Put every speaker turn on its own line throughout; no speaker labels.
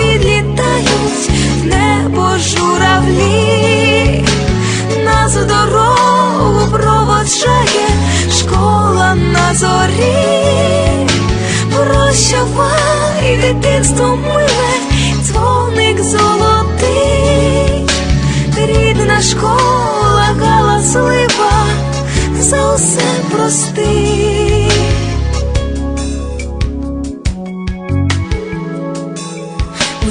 Відлітають в небо журавлі, нас в проводжає школа на зорі. Прощавай, дитинство миле, дзвоник золотий, рідна школа галаслива, за усе прости.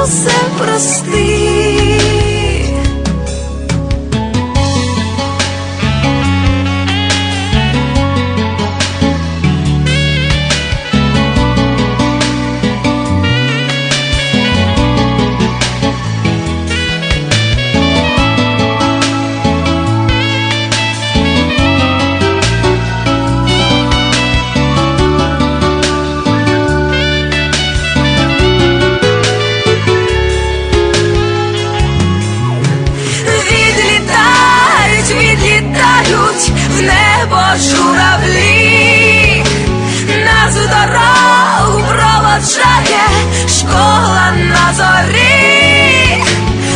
За усе прости. Журавлі, нас у дорогу проводжає школа на зорі.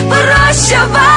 Прощавай,